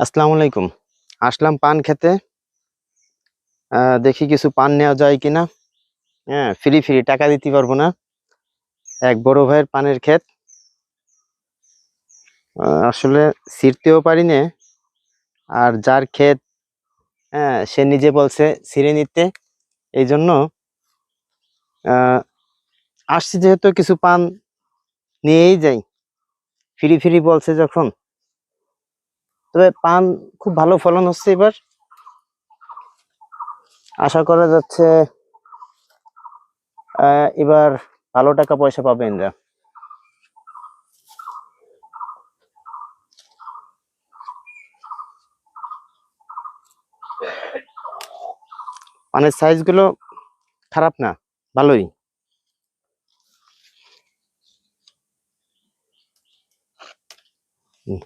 আসসালামু আলাইকুম। আসলাম পান খেতে। দেখি কিছু পান নেওয়া যায় কিনা। হ্যাঁ ফ্রি ফ্রি টাকা দিতে পারব না। এক বড় ভাইয়ের পানের ক্ষেত। আসলে ছিঁড়তেও পারি না। আর যার ক্ষেত হ্যাঁ সে নিজে বলছে ছিঁড়ে নিতে। এই জন্য আসছি যেহেতু কিছু পান নিয়েই যাই। ফ্রি ফ্রি বলছে যখন। তবে পান খুব ভালো ফলন হচ্ছে এবার। আশা করা যাচ্ছে এবার ভালো টাকা পয়সা পাবেন এরা। পানের সাইজগুলো খারাপ না, ভালোই। হুম।